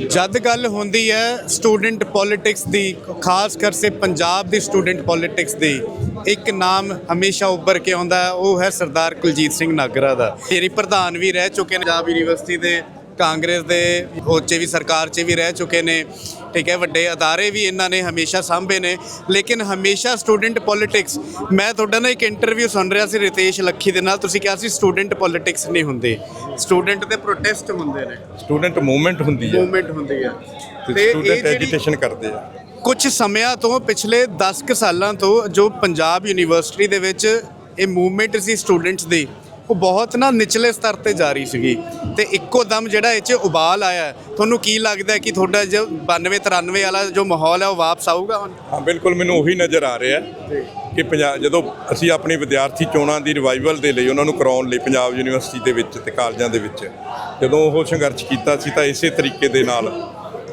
ਜਦ ਗੱਲ ਹੁੰਦੀ ਹੈ ਸਟੂਡੈਂਟ ਪੋਲਿਟਿਕਸ ਦੀ, ਖਾਸ ਕਰ ਸੇ ਪੰਜਾਬ ਦੀ ਸਟੂਡੈਂਟ ਪੋਲਿਟਿਕਸ ਦੀ, ਇੱਕ ਨਾਮ ਹਮੇਸ਼ਾ ਉੱਭਰ ਕੇ ਆਉਂਦਾ ਉਹ ਹੈ ਸਰਦਾਰ ਕੁਲਜੀਤ ਸਿੰਘ ਨਾਗਰਾ ਦਾ। ਮੇਰੀ ਪ੍ਰਧਾਨ ਵੀ ਰਹਿ ਚੁੱਕੇ ਨੇ ਪੰਜਾਬ ਯੂਨੀਵਰਸਿਟੀ ਦੇ। ਕਾਂਗਰਸ ਦੇ ਉਹ 'ਚ ਵੀ ਸਰਕਾਰ 'ਚ ਵੀ ਰਹਿ ਚੁੱਕੇ ਨੇ ਠੀਕ ਹੈ ਵੱਡੇ ਅਦਾਰੇ ਵੀ ਇਹਨਾਂ ਨੇ ਹਮੇਸ਼ਾ ਸਾਂਭੇ ਨੇ ਲੇਕਿਨ ਹਮੇਸ਼ਾ ਸਟੂਡੈਂਟ ਪੋਲਿਟਿਕਸ ਮੈਂ ਤੁਹਾਡਾ ਨਾ ਇੱਕ ਇੰਟਰਵਿਊ ਸੁਣ ਰਿਹਾ ਸੀ ਰਿਤੇਸ਼ ਲੱਖੀ ਦੇ ਨਾਲ ਤੁਸੀਂ ਕਿਹਾ ਸੀ ਸਟੂਡੈਂਟ ਪੋਲਿਟਿਕਸ ਨਹੀਂ ਹੁੰਦੀ ਸਟੂਡੈਂਟ ਦੇ ਪ੍ਰੋਟੈਸਟ ਹੁੰਦੇ ਨੇ। ਸਟੂਡੈਂਟ ਮੂਵਮੈਂਟ ਹੁੰਦੀ ਹੈ। ਮੂਵਮੈਂਟ ਹੁੰਦੀ ਹੈ। ਤੇ ਸਟੂਡੈਂਟ ਐਜੀਟੇਸ਼ਨ ਕਰਦੇ ਆ। ਕੁਝ ਸਮਿਆਂ ਤੋਂ ਪਿਛਲੇ 10 ਕੁ ਸਾਲਾਂ ਤੋਂ ਜੋ ਪੰਜਾਬ ਯੂਨੀਵਰਸਿਟੀ ਦੇ ਵਿੱਚ ਇਹ ਮੂਵਮੈਂਟ ਸੀ ਸਟੂਡੈਂਟਸ ਦੀ ਉਹ ਬਹੁਤ ਨਾ ਨਿਚਲੇ ਸਤਰ ਤੇ ਜਾਰੀ ਸੀਗੀ ਤੇ ਇੱਕੋ ਦਮ ਜਿਹੜਾ ਇਹ 'ਚ ਉਬਾਲ ਆਇਆ ਤੁਹਾਨੂੰ ਕੀ ਲੱਗਦਾ ਕਿ ਤੁਹਾਡਾ ਜੋ 92 93 ਵਾਲਾ ਜੋ ਮਾਹੌਲ ਹੈ ਉਹ ਵਾਪਸ ਆਊਗਾ ਹੁਣ? ਹਾਂ ਬਿਲਕੁਲ ਮੈਨੂੰ ਉਹੀ ਨਜ਼ਰ ਆ ਰਿਹਾ ਕਿ ਪੰਜਾਬ ਜਦੋਂ ਅਸੀਂ ਆਪਣੀ ਵਿਦਿਆਰਥੀ ਚੋਣਾਂ ਦੀ ਰਿਵਾਈਵਲ ਦੇ ਲਈ ਉਹਨਾਂ ਨੂੰ ਕਰਾਉਣ ਲਈ ਪੰਜਾਬ ਯੂਨੀਵਰਸਿਟੀ ਦੇ ਵਿੱਚ ਤੇ ਕਾਲਜਾਂ ਦੇ ਵਿੱਚ ਜਦੋਂ ਉਹ ਸੰਘਰਸ਼ ਕੀਤਾ ਸੀ ਤਾਂ ਇਸੇ ਤਰੀਕੇ ਦੇ ਨਾਲ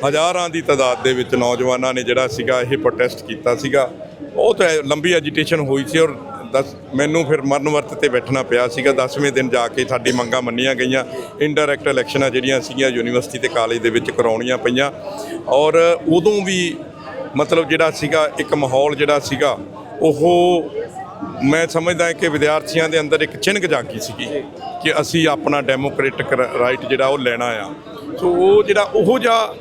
ਹਜ਼ਾਰਾਂ ਦੀ ਤਾਦਾਦ ਦੇ ਵਿੱਚ ਨੌਜਵਾਨਾਂ ਨੇ ਜਿਹੜਾ ਸੀਗਾ ਇਹ ਪ੍ਰੋਟੈਸਟ ਕੀਤਾ ਸੀਗਾ। ਬਹੁਤ ਲੰਬੀ ਐਜੀਟੇਸ਼ਨ ਹੋਈ ਸੀ ਔਰ ਦਸ ਮੈਨੂੰ ਫਿਰ ਮਰਨ ਵਰਤ ਤੇ ਬੈਠਣਾ ਪਿਆ ਸੀਗਾ। 10ਵੇਂ ਦਿਨ ਜਾ ਕੇ ਸਾਡੀ ਮੰਗਾਂ ਮੰਨੀਆਂ ਗਈਆਂ। ਇਨਡਾਇਰੈਕਟ ਇਲੈਕਸ਼ਨਾਂ ਜਿਹੜੀਆਂ ਸੀਗੀਆਂ ਯੂਨੀਵਰਸਿਟੀ ਤੇ ਕਾਲਜ ਦੇ ਵਿੱਚ ਕਰਾਉਣੀਆਂ ਪਈਆਂ। ਔਰ ਉਦੋਂ ਵੀ ਮਤਲਬ ਜਿਹੜਾ ਸੀਗਾ ਇੱਕ ਮਾਹੌਲ ਜਿਹੜਾ ਸੀਗਾ ਉਹ ਮੈਂ ਸਮਝਦਾ ਕਿ ਵਿਦਿਆਰਥੀਆਂ ਦੇ ਅੰਦਰ ਇੱਕ ਚਿੰਨ੍ਹ ਜਾਗੀ ਸੀਗੀ ਕਿ ਅਸੀਂ ਆਪਣਾ ਡੈਮੋਕ੍ਰੈਟਿਕ ਰਾਈਟ ਜਿਹੜਾ ਉਹ ਲੈਣਾ ਆ। ਸੋ ਉਹ ਜਿਹੜਾ ਉਹੋ ਜਿਹਾ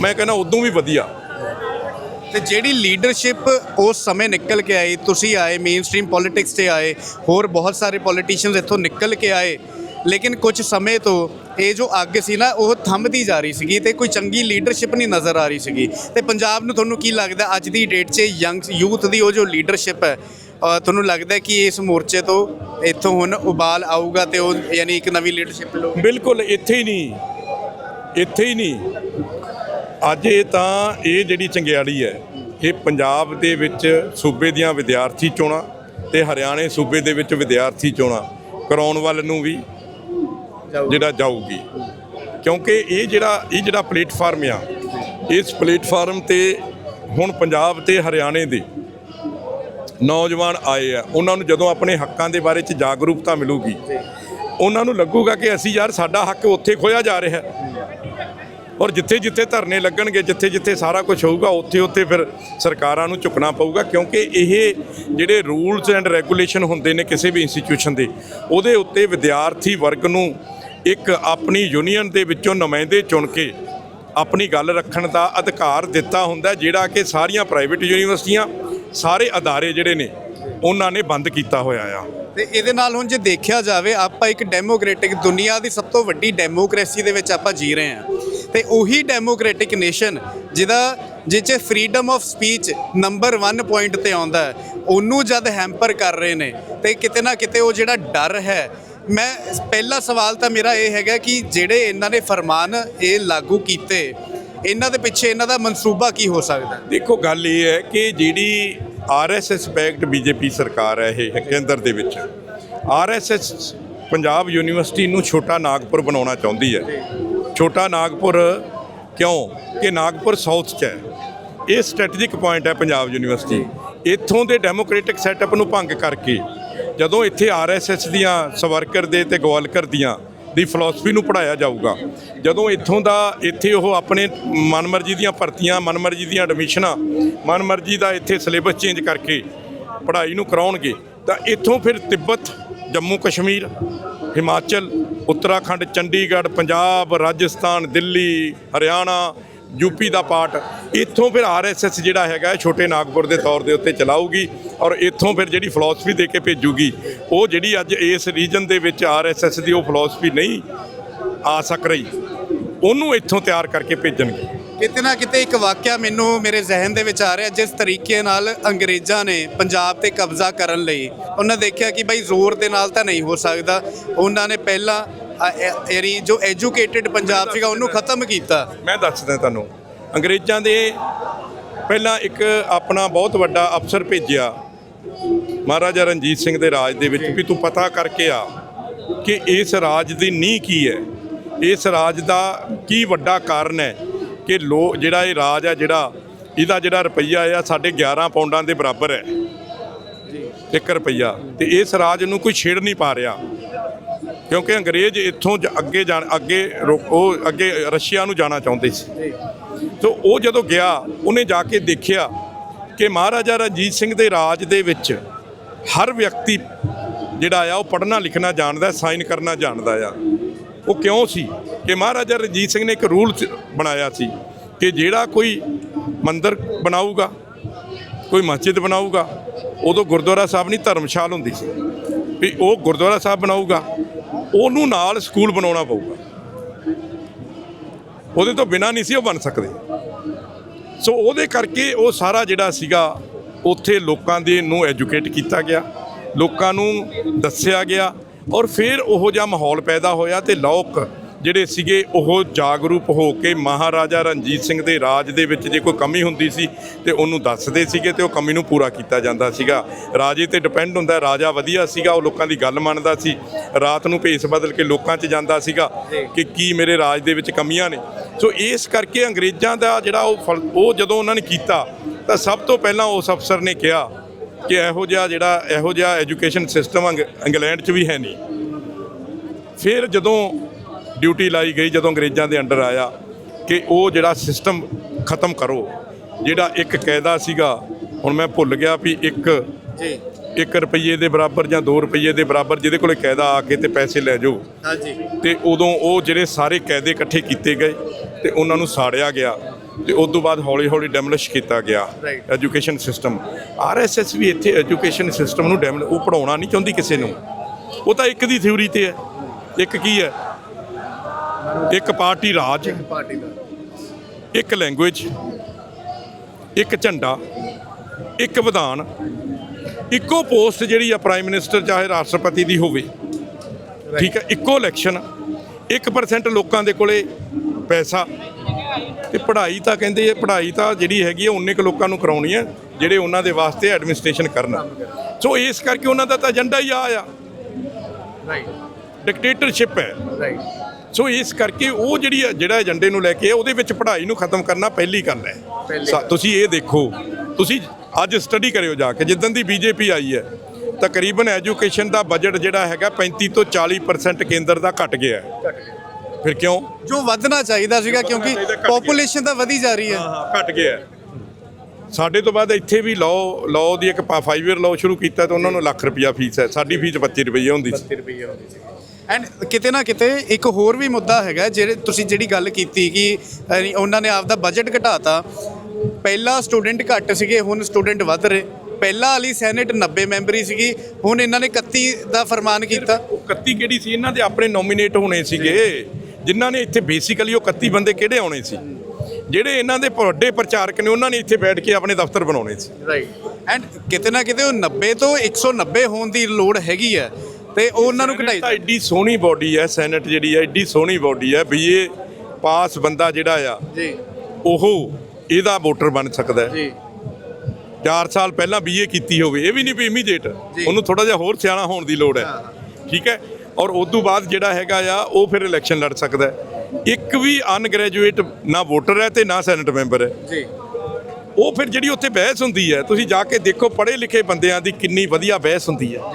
ਮੈਂ ਕਹਿੰਦਾ ਉਦੋਂ ਵੀ ਵਧੀਆ। ਤੇ ਜਿਹੜੀ ਲੀਡਰਸ਼ਿਪ ਉਸ ਸਮੇਂ ਨਿਕਲ ਕੇ ਆਈ, ਤੁਸੀਂ ਆਏ ਮੇਨ ਸਟ੍ਰੀਮ ਪੋਲਿਟਿਕਸ 'ਤੇ ਆਏ, ਹੋਰ ਬਹੁਤ ਸਾਰੇ ਪੋਲੀਟੀਸ਼ੀਅਨਸ ਇੱਥੋਂ ਨਿਕਲ ਕੇ ਆਏ। ਲੇਕਿਨ ਕੁਝ ਸਮੇਂ ਤੋਂ ਇਹ ਜੋ ਅੱਗ ਸੀ ਨਾ, ਉਹ ਥੰਮਦੀ ਜਾ ਰਹੀ ਸੀਗੀ ਤੇ ਕੋਈ ਚੰਗੀ ਲੀਡਰਸ਼ਿਪ ਨਹੀਂ ਨਜ਼ਰ ਆ ਰਹੀ ਸੀਗੀ। ਤੇ ਪੰਜਾਬ ਨੂੰ ਤੁਹਾਨੂੰ ਕੀ ਲੱਗਦਾ, ਅੱਜ ਦੀ ਡੇਟ 'ਚ ਯੰਗ ਯੂਥ ਦੀ ਉਹ ਜੋ ਲੀਡਰਸ਼ਿਪ ਹੈ ਤੁਹਾਨੂੰ ਲੱਗਦਾ ਕਿ ਇਸ ਮੋਰਚੇ ਤੋਂ ਇੱਥੋਂ ਹੁਣ ਉਬਾਲ ਆਊਗਾ ਤੇ ਉਹ ਯਾਨੀ ਇੱਕ ਨਵੀਂ ਲੀਡਰਸ਼ਿਪ ਲੋ ਬਿਲਕੁਲ ਇੱਥੇ ਹੀ ਨਹੀਂ। ਇੱਥੇ ਹੀ ਨਹੀਂ। ਅੱਜ ਇਹ ਤਾਂ ਇਹ ਜਿਹੜੀ ਚੰਗਿਆੜੀ ਹੈ ਇਹ ਪੰਜਾਬ ਦੇ ਵਿੱਚ ਸੂਬੇ ਦੀਆਂ ਵਿਦਿਆਰਥੀ ਚੋਣਾਂ ਤੇ ਹਰਿਆਣੇ ਸੂਬੇ ਦੇ ਵਿੱਚ ਵਿਦਿਆਰਥੀ ਚੋਣਾਂ ਕਰਾਉਣ ਵੱਲ ਨੂੰ ਵੀ ਜਿਹੜਾ ਜਾਊਗੀ। ਕਿਉਂਕਿ ਇਹ ਜਿਹੜਾ ਇਹ ਜਿਹੜਾ ਪਲੇਟਫਾਰਮ ਆ ਇਸ ਪਲੇਟਫਾਰਮ ਤੇ ਹੁਣ ਪੰਜਾਬ ਤੇ ਹਰਿਆਣੇ ਦੇ ਨੌਜਵਾਨ ਆਏ ਆ ਉਹਨਾਂ ਨੂੰ ਜਦੋਂ ਆਪਣੇ ਹੱਕਾਂ ਦੇ ਬਾਰੇ ਚ ਜਾਗਰੂਕਤਾ ਮਿਲੂਗੀ ਉਹਨਾਂ ਨੂੰ ਲੱਗੂਗਾ ਕਿ ਅਸੀਂ ਯਾਰ ਸਾਡਾ ਹੱਕ ਉੱਥੇ ਖੋਇਆ ਜਾ ਰਿਹਾ। ਹੈ ਔਰ ਜਿੱਥੇ ਜਿੱਥੇ ਧਰਨੇ ਲੱਗਣਗੇ, ਜਿੱਥੇ ਜਿੱਥੇ ਸਾਰਾ ਕੁਝ ਹੋਊਗਾ, ਉੱਥੇ ਉੱਥੇ ਫਿਰ ਸਰਕਾਰਾਂ ਨੂੰ ਝੁਕਣਾ ਪਊਗਾ, ਕਿਉਂਕਿ ਇਹ ਜਿਹੜੇ ਰੂਲਸ ਐਂਡ ਰੈਗੂਲੇਸ਼ਨ ਹੁੰਦੇ ਨੇ ਕਿਸੇ ਵੀ ਇੰਸਟੀਟਿਊਸ਼ਨ ਦੇ, ਉਹਦੇ ਉੱਤੇ ਵਿਦਿਆਰਥੀ ਵਰਗ ਨੂੰ ਇੱਕ ਆਪਣੀ ਯੂਨੀਅਨ ਦੇ ਵਿੱਚੋਂ ਨੁਮਾਇੰਦੇ ਚੁਣ ਕੇ ਆਪਣੀ ਗੱਲ ਰੱਖਣ ਦਾ ਅਧਿਕਾਰ ਦਿੱਤਾ ਹੁੰਦਾ, ਜਿਹੜਾ ਕਿ ਸਾਰੀਆਂ ਪ੍ਰਾਈਵੇਟ ਯੂਨੀਵਰਸਿਟੀਆਂ ਸਾਰੇ ਅਦਾਰੇ ਜਿਹੜੇ ਨੇ, ਉਹਨਾਂ ਨੇ ਬੰਦ ਕੀਤਾ ਹੋਇਆ ਆ। ਤੇ ਇਹਦੇ ਨਾਲ ਹੁਣ ਜੇ ਦੇਖਿਆ ਜਾਵੇ, ਆਪਾਂ ਇੱਕ ਡੈਮੋਕ੍ਰੈਟਿਕ ਦੁਨੀਆ ਦੀ ਸਭ ਤੋਂ ਵੱਡੀ ਡੈਮੋਕ੍ਰੇਸੀ ਦੇ ਵਿੱਚ ਆਪਾਂ ਜੀ ਰਹੇ ਹਾਂ। ਤੇ ਉਹੀ ਡੈਮੋਕ੍ਰੈਟਿਕ ਨੇਸ਼ਨ ਜਿਹਦਾ ਜਿੱਥੇ freedom of speech number 1 point ਤੇ ਆਉਂਦਾ ਹੈ। ਉਹਨੂੰ ਜਦ ਹੈਂਪਰ ਕਰ ਰਹੇ ਨੇ ਤੇ ਕਿਤੇ ਨਾ ਕਿਤੇ ਉਹ ਜਿਹੜਾ ਡਰ ਹੈ, ਮੈਂ ਪਹਿਲਾ ਸਵਾਲ ਤਾਂ ਮੇਰਾ ਇਹ ਹੈਗਾ ਕਿ ਜਿਹੜੇ ਇਹਨਾਂ ਨੇ ਫਰਮਾਨ ਇਹ ਲਾਗੂ ਕੀਤੇ, ਇਹਨਾਂ ਦੇ ਪਿੱਛੇ ਇਹਨਾਂ ਦਾ ਮਨਸੂਬਾ ਕੀ ਹੋ ਸਕਦਾ? ਦੇਖੋ, ਗੱਲ ਇਹ ਹੈ ਕਿ ਜਿਹੜੀ ਆਰਐਸਐਸ ਬੈਕਡ ਬੀਜੇਪੀ ਸਰਕਾਰ ਹੈ ਇਹ ਕੇਂਦਰ ਦੇ ਵਿੱਚ ਆਰਐਸਐਸ ਪੰਜਾਬ ਯੂਨੀਵਰਸਿਟੀ ਨੂੰ ਛੋਟਾ ਨਾਗਪੁਰ ਬਣਾਉਣਾ ਚਾਹੁੰਦੀ ਹੈ। ਛੋਟਾ ਨਾਗਪੁਰ, ਕਿਉਂ? ਕਿ ਨਾਗਪੁਰ ਸਾਊਥ 'ਚ ਹੈ। ਇਹ ਸਟ੍ਰੈਟੇਜਿਕ ਪੁਆਇੰਟ ਹੈ ਪੰਜਾਬ ਯੂਨੀਵਰਸਿਟੀ ਇੱਥੋਂ ਦੇ ਡੈਮੋਕ੍ਰੈਟਿਕ ਸੈਟਅਪ ਨੂੰ ਭੰਗ ਕਰਕੇ, ਜਦੋਂ ਇੱਥੇ ਆਰਐਸਐਸ ਦੀਆਂ, ਸਵਰਕਰ ਦੇ ਤੇ ਗਵਾਲਕਰ ਦੀਆਂ, ਦੀ ਫਿਲਾਸਫੀ ਨੂੰ ਪੜਾਇਆ ਜਾਊਗਾ, ਜਦੋਂ ਇੱਥੋਂ ਦਾ, ਇੱਥੇ ਉਹ ਆਪਣੇ ਮਨਮਰਜ਼ੀ ਦੀਆਂ ਭਰਤੀਆਂ, ਮਨਮਰਜ਼ੀ ਦੀਆਂ ਐਡਮਿਸ਼ਨਾਂ ਮਨਮਰਜ਼ੀ ਦਾ ਇੱਥੇ ਸਿਲੇਬਸ ਚੇਂਜ ਕਰਕੇ ਪੜ੍ਹਾਈ ਨੂੰ ਕਰਾਉਣਗੇ, ਤਾਂ ਇੱਥੋਂ ਫਿਰ ਤਿੱਬਤ ਜੰਮੂ ਕਸ਼ਮੀਰ, ਹਿਮਾਚਲ, ਉੱਤਰਾਖੰਡ, ਚੰਡੀਗੜ੍ਹ, ਪੰਜਾਬ, ਰਾਜਸਥਾਨ, ਦਿੱਲੀ, ਹਰਿਆਣਾ, ਯੂਪੀ ਦਾ ਪਾਰਟ ਇੱਥੋਂ ਫਿਰ ਆਰਐਸਐਸ ਜਿਹੜਾ ਹੈਗਾ ਛੋਟੇ ਨਾਗਪੁਰ ਦੇ ਤੌਰ ਦੇ ਉੱਤੇ ਚਲਾਊਗੀ ਔਰ ਇੱਥੋਂ ਫਿਰ ਜਿਹੜੀ ਫਿਲਾਸਫੀ ਦੇ ਕੇ ਭੇਜੂਗੀ, ਉਹ ਜਿਹੜੀ ਅੱਜ ਇਸ ਰੀਜਨ ਦੇ ਵਿੱਚ ਆਰਐਸਐਸ ਦੀ ਉਹ ਫਿਲਾਸਫੀ ਨਹੀਂ ਆ ਸਕ ਰਹੀ, ਉਹਨੂੰ ਇੱਥੋਂ ਤਿਆਰ ਕਰਕੇ ਭੇਜਣਗੇ। ਕਿਤੇ ਨਾ ਕਿਤੇ ਇੱਕ ਵਾਕਿਆ ਮੈਨੂੰ ਮੇਰੇ ਜ਼ਿਹਨ ਦੇ ਵਿੱਚ ਆ ਰਿਹਾ ਜਿਸ ਤਰੀਕੇ ਨਾਲ ਅੰਗਰੇਜ਼ਾਂ ਨੇ ਪੰਜਾਬ ਤੇ ਕਬਜ਼ਾ ਕਰਨ ਲਈ ਉਹਨਾਂ ਦੇਖਿਆ ਕਿ ਭਾਈ ਜ਼ੋਰ ਦੇ ਨਾਲ ਤਾਂ ਨਹੀਂ ਹੋ ਸਕਦਾ। ਉਹਨਾਂ ਨੇ ਪਹਿਲਾਂ ਯਾਨੀ ਜੋ ਐਜੂਕੇਟਿਡ ਪੰਜਾਬ ਸੀਗਾ ਉਹਨੂੰ ਖਤਮ ਕੀਤਾ। ਮੈਂ ਦੱਸਦਾ ਤੁਹਾਨੂੰ ਅੰਗਰੇਜ਼ਾਂ ਦੇ ਪਹਿਲਾਂ ਇੱਕ ਆਪਣਾ ਬਹੁਤ ਵੱਡਾ ਅਫਸਰ ਭੇਜਿਆ ਮਹਾਰਾਜਾ ਰਣਜੀਤ ਸਿੰਘ ਦੇ ਰਾਜ ਦੇ ਵਿੱਚ ਵੀ ਤੂੰ ਪਤਾ ਕਰਕੇ ਆ ਕਿ ਇਸ ਰਾਜ ਦੀ ਨੀਂਹ ਕੀ ਹੈ? ਇਸ ਰਾਜ ਦਾ ਕੀ ਵੱਡਾ ਕਾਰਨ ਹੈ? ਕਿ ਲੋ ਜਿਹੜਾ ਇਹ ਰਾਜ ਹੈ ਜਿਹੜਾ ਇਹਦਾ ਜਿਹੜਾ ਰੁਪਈਆ ਆ ਸਾਡੇ 11 ਪੌਂਡਾਂ ਦੇ ਬਰਾਬਰ ਹੈ। ਇੱਕ ਰੁਪਈਆ। ਤੇ ਇਸ ਰਾਜ ਨੂੰ ਕੋਈ ਛੇੜ ਨਹੀਂ ਪਾ ਰਿਹਾ। ਕਿਉਂਕਿ ਅੰਗਰੇਜ਼ ਇੱਥੋਂ ਜ- ਅੱਗੇ ਜਾਣ ਅੱਗੇ ਉਹ ਅੱਗੇ ਰਸ਼ੀਆ ਨੂੰ ਜਾਣਾ ਚਾਹੁੰਦੇ ਸੀ। ਤੋ ਉਹ ਜਦੋਂ ਗਿਆ ਉਹਨੇ ਜਾ ਕੇ ਦੇਖਿਆ ਕਿ ਮਹਾਰਾਜਾ ਰਣਜੀਤ ਸਿੰਘ ਦੇ ਰਾਜ ਦੇ ਵਿੱਚ ਹਰ ਵਿਅਕਤੀ ਜਿਹੜਾ ਆ ਉਹ ਪੜ੍ਹਨਾ ਲਿਖਣਾ ਜਾਣਦਾ ਸਾਈਨ ਕਰਨਾ ਜਾਣਦਾ ਆ। ਉਹ ਕਿਉਂ ਸੀ? ਕਿ ਮਹਾਰਾਜਾ ਰਣਜੀਤ ਸਿੰਘ ਨੇ ਇੱਕ ਰੂਲ ਬਣਾਇਆ ਸੀ ਕਿ ਜਿਹੜਾ ਕੋਈ ਮੰਦਿਰ ਬਣਾਊਗਾ, ਕੋਈ ਮਸਜਿਦ ਬਣਾਊਗਾ, ਉਦੋਂ ਗੁਰਦੁਆਰਾ ਸਾਹਿਬ ਨਹੀਂ, ਧਰਮਸ਼ਾਲ ਹੁੰਦੀ ਸੀ। ਵੀ ਉਹ ਗੁਰਦੁਆਰਾ ਸਾਹਿਬ ਬਣਾਊਗਾ, ਉਹਨੂੰ ਨਾਲ ਸਕੂਲ ਬਣਾਉਣਾ ਪਊਗਾ। ਉਹਦੇ ਤੋਂ ਬਿਨਾ ਨਹੀਂ ਸੀ ਉਹ ਬਣ ਸਕਦੇ। ਸੋ ਉਹਦੇ ਕਰਕੇ ਉਹ ਸਾਰਾ ਜਿਹੜਾ ਸੀਗਾ, ਉੱਥੇ ਲੋਕਾਂ ਦੇ ਨੂੰ ਐਜੂਕੇਟ ਕੀਤਾ ਗਿਆ, ਲੋਕਾਂ ਨੂੰ ਦੱਸਿਆ ਗਿਆ ਔਰ ਫਿਰ ਉਹੋ ਜਿਹਾ ਮਾਹੌਲ ਪੈਦਾ ਹੋਇਆ ਤੇ ਲੋਕ ਜਿਹੜੇ ਸੀਗੇ ਉਹ ਜਾਗਰੂਕ ਹੋ ਕੇ ਮਹਾਰਾਜਾ ਰਣਜੀਤ ਸਿੰਘ ਦੇ ਰਾਜ ਦੇ ਵਿੱਚ ਜੇ ਕੋਈ ਕਮੀ ਹੁੰਦੀ ਸੀ ਤੇ ਉਹਨੂੰ ਦੱਸਦੇ ਸੀਗੇ ਤੇ ਉਹ ਕਮੀ ਨੂੰ ਪੂਰਾ ਕੀਤਾ ਜਾਂਦਾ ਸੀਗਾ। ਰਾਜੇ ਤੇ ਡਿਪੈਂਡ ਹੁੰਦਾ ਰਾਜਾ ਵਧੀਆ ਸੀਗਾ ਉਹ ਲੋਕਾਂ ਦੀ ਗੱਲ ਮੰਨਦਾ ਸੀ। ਰਾਤ ਨੂੰ ਭੇਸ ਬਦਲ ਕੇ ਲੋਕਾਂ 'ਚ ਜਾਂਦਾ ਸੀਗਾ ਕਿ ਕੀ ਮੇਰੇ ਰਾਜ ਦੇ ਵਿੱਚ ਕਮੀਆਂ ਨੇ। ਸੋ ਇਸ ਕਰਕੇ ਅੰਗਰੇਜ਼ਾਂ ਦਾ ਜਿਹੜਾ ਉਹ ਉਹ ਜਦੋਂ ਉਹਨਾਂ ਨੇ ਕੀਤਾ ਤਾਂ ਸਭ ਤੋਂ ਪਹਿਲਾਂ ਉਸ ਅਫਸਰ ਨੇ ਕਿਹਾ ਕਿ ਇਹੋ ਜਿਹਾ ਜਿਹੜਾ ਇਹੋ ਜਿਹਾ ਐਜੂਕੇਸ਼ਨ ਸਿਸਟਮ ਇੰਗਲੈਂਡ 'ਚ ਵੀ ਹੈ ਨਹੀਂ। ਫਿਰ ਜਦੋਂ ਡਿਊਟੀ ਲਾਈ ਗਈ ਜਦੋਂ ਅੰਗਰੇਜ਼ਾਂ ਦੇ ਅੰਡਰ ਆਇਆ ਕਿ ਉਹ ਜਿਹੜਾ ਸਿਸਟਮ ਖਤਮ ਕਰੋ ਜਿਹੜਾ ਇੱਕ ਕਾਇਦਾ ਸੀਗਾ ਹੁਣ ਮੈਂ ਭੁੱਲ ਗਿਆ ਵੀ ਇੱਕ ਜੀ। 1 ਰੁਪਏ ਦੇ ਬਰਾਬਰ ਜਾਂ 2 ਰੁਪਏ ਦੇ ਬਰਾਬਰ ਜਿਹਦੇ ਕੋਲੇ ਕਾਇਦਾ ਆ ਕੇ ਤੇ ਪੈਸੇ ਲੈ ਜਾਓ। ਹਾਂਜੀ। ਤੇ ਉਦੋਂ ਉਹ ਜਿਹੜੇ ਸਾਰੇ ਕਾਇਦੇ ਇਕੱਠੇ ਕੀਤੇ ਗਏ ਤੇ ਉਹਨਾਂ ਨੂੰ ਸਾੜਿਆ ਗਿਆ ਤੇ ਉਸ ਤੋਂ ਬਾਅਦ ਹੌਲੀ ਹੌਲੀ ਡੈਮਲਿਸ਼ ਕੀਤਾ ਗਿਆ. Education system. ਆਰਐਸਐਸ ਵੀ ਇੱਥੇ ਐਜੂਕੇਸ਼ਨ ਸਿਸਟਮ ਨੂੰ ਡੈਮਲ ਉਹ ਪੜਾਉਣਾ ਨਹੀਂ ਚਾਹੁੰਦੀ ਕਿਸੇ ਨੂੰ। ਉਹ ਤਾਂ ਇੱਕ ਦੀ ਥਿਊਰੀ ਤੇ ਹੈ। ਇੱਕ ਕੀ ਹੈ? ਇੱਕ ਪਾਰਟੀ ਰਾਜ ਪਾਰਟੀ ਦਾ। ਇੱਕ ਲੈਂਗੁਏਜ ਇੱਕ ਝੰਡਾ ਇੱਕ ਵਿਧਾਨ ਇੱਕੋ ਪੋਸਟ ਜਿਹੜੀ ਆ ਪ੍ਰਾਈਮ ਮਿਨਿਸਟਰ ਚਾਹੇ ਰਾਸ਼ਟਰਪਤੀ ਦੀ ਹੋਵੇ ਠੀਕ ਹੈ ਇੱਕੋ ਇਲੈਕਸ਼ਨ 1% ਲੋਕਾਂ ਦੇ ਕੋਲੇ ਪੈਸਾ ਤੇ ਪੜ੍ਹਾਈ ਤਾਂ ਕਹਿੰਦੇ ਆ ਪੜ੍ਹਾਈ ਤਾਂ ਜਿਹੜੀ ਹੈਗੀ ਆ ਉਨੇ ਕੁ ਲੋਕਾਂ ਨੂੰ ਕਰਾਉਣੀ ਹੈ ਜਿਹੜੇ ਉਹਨਾਂ ਦੇ ਵਾਸਤੇ ਐਡਮਿਨਿਸਟ੍ਰੇਸ਼ਨ ਕਰਨ। ਸੋ ਇਸ ਕਰਕੇ ਉਹਨਾਂ ਦਾ ਤਾਂ ਏਜੰਡਾ ਹੀ ਆ ਆ। ਰਾਈਟ ਡਿਕਟੇਟਰਸ਼ਿਪ ਹੈ। ਰਾਈਟ ਸੋ ਇਸ ਕਰਕੇ ਉਹ ਜਿਹੜੀ ਜਿਹੜਾ ਏਜੰਡੇ ਨੂੰ ਲੈ ਕੇ ਉਹਦੇ ਵਿੱਚ ਪੜ੍ਹਾਈ ਨੂੰ ਖਤਮ ਕਰਨਾ ਪਹਿਲੀ ਗੱਲ ਹੈ। ਸਾ- ਤੁਸੀਂ ਇਹ ਦੇਖੋ ਤੁਸੀਂ ਅੱਜ ਸਟੱਡੀ ਕਰਿਓ ਜਾ ਕੇ ਜਿੱਦਣ ਦੀ ਬੀਜੇਪੀ ਆਈ ਹੈ ਤਕਰੀਬਨ ਐਜੂਕੇਸ਼ਨ ਦਾ ਬਜਟ ਜਿਹੜਾ ਹੈਗਾ 35 ਤੋਂ 40% ਕੇਂਦਰ ਦਾ ਘਟ ਗਿਆ ਹੈ। ਫਿਰ ਕਿਉਂ? ਜੋ ਵਧਣਾ ਚਾਹੀਦਾ ਸੀਗਾ ਕਿਉਂਕਿ ਚਾਹੀਦਾ, ਘੱਟ ਗਿਆ। ਪੋਪੂਲੇਸ਼ਨ ਤਾਂ ਵਧੀ ਜਾ ਰਹੀ ਹੈ। ਹਾਂ ਘਟ ਗਿਆ। ਸਾਡੇ ਤੋਂ ਬਾਅਦ ਇੱਥੇ ਵੀ ਲਾਅ ਲਾਅ ਦੀ ਇੱਕ 5 ਇਅਰ ਲਾਅ ਸ਼ੁਰੂ ਕੀਤਾ ਤੇ ਉਹਨਾਂ ਨੂੰ ਲੱਖ ਰੁਪਿਆ ਫੀਸ ਹੈ। ਸਾਡੀ ਫੀਸ 25 ਰੁਪਏ ਹੁੰਦੀ ਸੀ। ਰੁਪਏ ਹੁੰਦੀ ਸੀ। ਐਂਡ ਕਿਤੇ ਨਾ ਕਿਤੇ ਇੱਕ ਹੋਰ ਵੀ ਮੁੱਦਾ ਹੈਗਾ ਜਿਹੜੇ ਤੁਸੀਂ ਜਿਹੜੀ ਗੱਲ ਕੀਤੀ ਕਿ ਅਹ, ਉਹਨਾਂ ਨੇ ਆਪਦਾ ਬਜਟ ਘਟਾਤਾ। ਪਹਿਲਾਂ ਸਟੂਡੈਂਟ ਘੱਟ ਸੀਗੇ ਹੁਣ ਸਟੂਡੈਂਟ ਵੱਧ ਰਹੇ। ਪਹਿਲਾਂ ਵਾਲੀ ਸੈਨੇਟ 90 ਮੈਂਬਰੀ ਸੀਗੀ ਹੁਣ ਇਹਨਾਂ ਨੇ 31 ਦਾ ਫਰਮਾਨ ਕੀਤਾ। ਉਹ 31 ਕਿਹੜੀ ਸੀ? ਇਹਨਾਂ ਦੇ ਆਪਣੇ ਨੋਮੀਨੇਟ ਹੋਣੇ ਸੀਗੇ। ਜਿਨ੍ਹਾਂ ਨੇ ਇੱਥੇ ਬੇਸਿਕਲੀ ਉਹ 31 ਬੰਦੇ ਕਿਹੜੇ ਆਉਣੇ ਸੀ? ਜਿਹੜੇ ਇਹਨਾਂ ਦੇ ਵੱਡੇ ਪ੍ਰਚਾਰਕ ਨੇ ਉਹਨਾਂ ਨੇ ਇੱਥੇ ਬੈਠ ਕੇ ਆਪਣੇ ਦਫ਼ਤਰ ਬਣਾਉਣੇ ਸੀ। ਰਾਈਟ ਐਂਡ ਕਿਤੇ ਨਾ ਕਿਤੇ ਉਹ 90 ਤੋਂ 190 ਹੋਣ ਦੀ ਲੋੜ ਹੈਗੀ ਹੈ। ਤੇ ਉਹ ਉਹਨਾਂ ਨੂੰ ਘਟਾਈ ਤਾਂ ਐਡੀ ਸੋਹਣੀ ਬਾਡੀ ਹੈ ਸੈਨੇਟ ਜਿਹੜੀ ਹੈ ਐਡੀ ਸੋਹਣੀ ਬਾਡੀ ਹੈ ਵੀ ਇਹ ਪਾਸ ਬੰਦਾ ਜਿਹੜਾ ਆ ਜੀ। ਉਹ ਇਹਦਾ ਵੋਟਰ ਬਣ ਸਕਦਾ ਹੈ। ਜੀ। 4 ਸਾਲ ਪਹਿਲਾਂ ਬੀਏ ਕੀਤੀ ਹੋਵੇ ਇਹ ਵੀ ਨਹੀਂ ਵੀ ਇਮੀਡੀਏਟ। ਉਹਨੂੰ ਥੋੜਾ ਜਿਹਾ ਹੋਰ ਸਿਆਣਾ ਹੋਣ ਦੀ ਲੋੜ ਹੈ। ਠੀਕ ਹੈ? ਔਰ ਉਸ ਤੋਂ ਬਾਅਦ ਜਿਹੜਾ ਹੈਗਾ ਆ ਉਹ ਫਿਰ ਇਲੈਕਸ਼ਨ ਲੜ ਸਕਦਾ ਹੈ। ਇੱਕ ਵੀ ਅਨਗ੍ਰੈਜੂਏਟ ਨਾ ਵੋਟਰ ਹੈ ਤੇ ਨਾ ਸੈਨੇਟ ਮੈਂਬਰ ਹੈ। ਜੀ। ਉਹ ਫਿਰ ਜਿਹੜੀ ਉੱਥੇ ਬਹਿਸ ਹੁੰਦੀ ਹੈ ਤੁਸੀਂ ਜਾ ਕੇ ਦੇਖੋ ਪੜ੍ਹੇ ਲਿਖੇ ਬੰਦਿਆਂ ਦੀ ਕਿੰਨੀ ਵਧੀਆ ਬਹਿਸ ਹੁੰਦੀ ਹੈ।